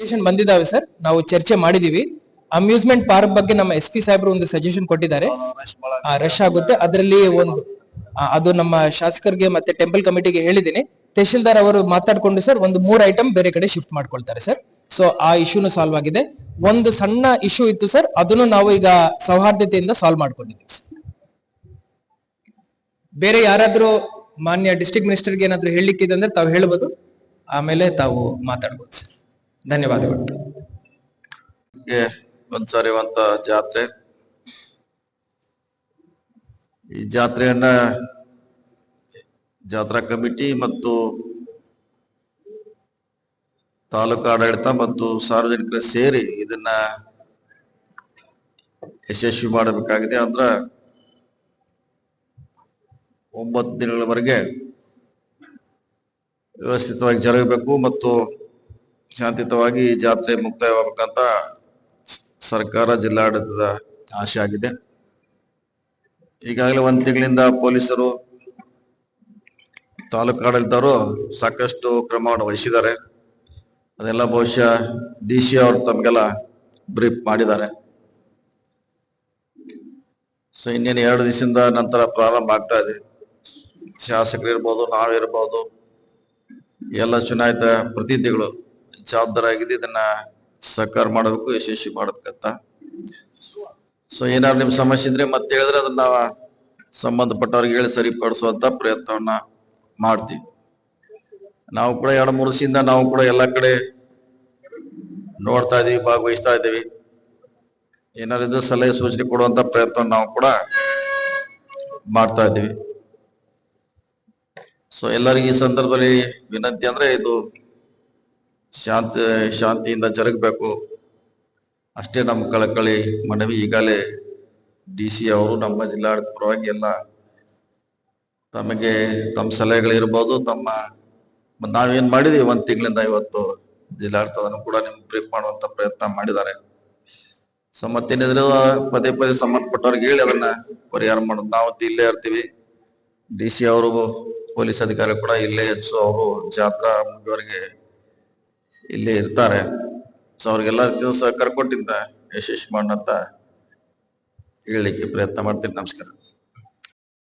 Suggestion ಬಂದಿದ್ದಾವೆ sir ನಾವು ಚರ್ಚೆ ಮಾಡಿದೀವಿ. ಅಮ್ಯೂಸ್ಮೆಂಟ್ ಪಾರ್ಕ್ ಬಗ್ಗೆ ನಮ್ಮ ಎಸ್ ಪಿ ಸಾಹೇಬರು ಒಂದು ಸಜೆಷನ್ ಕೊಟ್ಟಿದ್ದಾರೆ. ರಶ್ ಆಗುತ್ತೆ. ಅದರಲ್ಲಿ ಒಂದು ಅದು ನಮ್ಮ ಶಾಸಕರಿಗೆ ಮತ್ತೆ ಟೆಂಪಲ್ ಕಮಿಟಿಗೆ ಹೇಳಿದ್ದೀನಿ. ತಹಶೀಲ್ದಾರ್ ಅವರು ಮಾತಾಡ್ಕೊಂಡು ಸರ್ ಒಂದು ಮೂರ್ ಐಟಮ್ ಬೇರೆ ಕಡೆ ಶಿಫ್ಟ್ ಮಾಡ್ಕೊಳ್ತಾರೆ ಸರ್ ಸೊ ಆ ಇಶ್ಯೂನು ಸಾಲ್ವ್ ಆಗಿದೆ. ಒಂದು ಸಣ್ಣ ಇಶ್ಯೂ ಇತ್ತು ಸರ್ ಅದನ್ನು ನಾವು ಈಗ ಸೌಹಾರ್ದತೆಯಿಂದ ಸಾಲ್ವ್ ಮಾಡ್ಕೊಂಡಿದ್ದೀವಿ ಸರ್ ಬೇರೆ ಯಾರಾದ್ರೂ ಮಾನ್ಯ ಡಿಸ್ಟ್ರಿಕ್ಟ್ ಮಿನಿಸ್ಟರ್ಗೆ ಏನಾದ್ರು ಹೇಳಲಿಕ್ಕಿದೆ ಅಂದ್ರೆ ತಾವು ಹೇಳ್ಬೋದು. ಆಮೇಲೆ ತಾವು ಮಾತಾಡ್ಬೋದು ಸರ್ ಧನ್ಯವಾದಗಳು. ಸರಿವಂತ ಒಂದ್ಸರಿವಂತ ಜಾತ್ರೆ. ಈ ಜಾತ್ರೆಯನ್ನ ಜಾತ್ರಾ ಕಮಿಟಿ ಮತ್ತು ತಾಲೂಕು ಆಡಳಿತ ಮತ್ತು ಸಾರ್ವಜನಿಕರು ಸೇರಿ ಇದನ್ನ ಯಶಸ್ವಿ ಮಾಡಬೇಕಾಗಿದೆ. ಅಂದ್ರ ಒಂಬತ್ತು ದಿನಗಳವರೆಗೆ ವ್ಯವಸ್ಥಿತವಾಗಿ ಜರಗಬೇಕು ಮತ್ತು ಶಾಂತಿಯುತವಾಗಿ ಜಾತ್ರೆ ಮುಕ್ತಾಯವಾಗಬೇಕಂತ ಸರ್ಕಾರ ಜಿಲ್ಲಾಡಳಿತದ ಆಶೆ ಆಗಿದೆ. ಈಗಾಗಲೇ ಒಂದು ತಿಂಗಳಿಂದ ಪೊಲೀಸರು, ತಾಲೂಕು ಆಡಳಿತವರು ಸಾಕಷ್ಟು ಕ್ರಮವನ್ನು ವಹಿಸಿದ್ದಾರೆ. ಅದೆಲ್ಲ ಬಹುಶಃ ಡಿ ಸಿ ಅವರು ತಮಗೆಲ್ಲ ಬ್ರೀಫ್ ಮಾಡಿದ್ದಾರೆ. ಸೊ, ಇನ್ನೇನು ಎರಡು ದಿವಸದಿಂದ ನಂತರ ಪ್ರಾರಂಭ ಆಗ್ತಾ ಇದೆ. ಶಾಸಕರಿರ್ಬೋದು, ನಾವಿರ್ಬೋದು, ಎಲ್ಲ ಚುನಾಯಿತ ಪ್ರತಿನಿಧಿಗಳು ಜವಾಬ್ದಾರಿಯಾಗಿದೆ ಇದನ್ನ ಸಹಕಾರ ಮಾಡಬೇಕು, ಯಶಸ್ವಿ ಮಾಡಬೇಕಂತ. ಸೊ ಏನಾದ್ರು ನಿಮ್ ಸಮಸ್ಯೆ ಇದ್ರೆ ಮತ್ತೆ ಹೇಳಿದ್ರೆ ಅದನ್ನ ನಾವು ಸಂಬಂಧಪಟ್ಟವ್ರಿಗೆ ಹೇಳಿ ಸರಿಪಡಿಸುವಂತ ಪ್ರಯತ್ನವನ್ನ ಮಾಡ್ತೀವಿ. ನಾವು ಕೂಡ ಎರಡು ಮೂರು ದಿವಸದಿಂದ ನಾವು ಕೂಡ ಎಲ್ಲ ಕಡೆ ನೋಡ್ತಾ ಇದೀವಿ, ಭಾಗವಹಿಸ್ತಾ ಇದ್ದೀವಿ ಏನಾದ್ರು ಸಲಹೆ, ಸೂಚನೆ ಕೊಡುವಂತ ಪ್ರಯತ್ನ ನಾವು ಕೂಡ ಮಾಡ್ತಾ ಇದ್ದೀವಿ ಸೊ ಎಲ್ಲರಿಗೂ ಈ ಸಂದರ್ಭದಲ್ಲಿ ವಿನಂತಿ ಅಂದ್ರೆ ಇದು ಶಾಂತಿ, ಶಾಂತಿಯಿಂದ ಜರುಗಬೇಕು. ಅಷ್ಟೇ ನಮ್ಮ ಕಳಕಳಿ ಮನವಿ ಈಗಾಗಲೇ ಡಿ ಸಿ ಅವರು ನಮ್ಮ ಜಿಲ್ಲಾಡಳಿತ ಪರವಾಗಿ ಎಲ್ಲ ತಮಗೆ ತಮ್ಮ ಸಲಹೆಗಳಿರ್ಬೋದು, ತಮ್ಮ ನಾವೇನು ಮಾಡಿದ್ವಿ ಒಂದು ತಿಂಗಳಿಂದ ಇವತ್ತು ಜಿಲ್ಲಾಡಳಿತದನ್ನು ಕೂಡ ನಿಮ್ಗೆ ಬ್ರೀಫ್ ಮಾಡುವಂತ ಪ್ರಯತ್ನ ಮಾಡಿದ್ದಾರೆ. ಸೊ ಮತ್ತೇನಿದ್ರೆ ಪದೇ ಪದೇ ಸಂಬಂಧಪಟ್ಟವ್ರಿಗೆ ಹೇಳಿ ಅದನ್ನ ಪರಿಹಾರ ಮಾಡೋದು. ನಾವು ಇಲ್ಲೇ ಇರ್ತೀವಿ. ಡಿ ಸಿ ಅವರು, ಪೊಲೀಸ್ ಅಧಿಕಾರಿ ಕೂಡ ಇಲ್ಲೇ ಹೆಚ್ಚು ಅವರು ಜಾತ್ರಾ ಮುಗಿಯವರೆಗೆ ಇಲ್ಲೇ ಇರ್ತಾರೆ. ಸೊ ಅವ್ರಿಗೆಲ್ಲ ರೀತಿಯ ಸಹಕಾರ ಕೊಟ್ಟಿದ್ದ ಯಶಸ್ವಿ ಅಂತ ಹೇಳಲಿಕ್ಕೆ ಪ್ರಯತ್ನ ಮಾಡ್ತೀನಿ. ನಮಸ್ಕಾರ.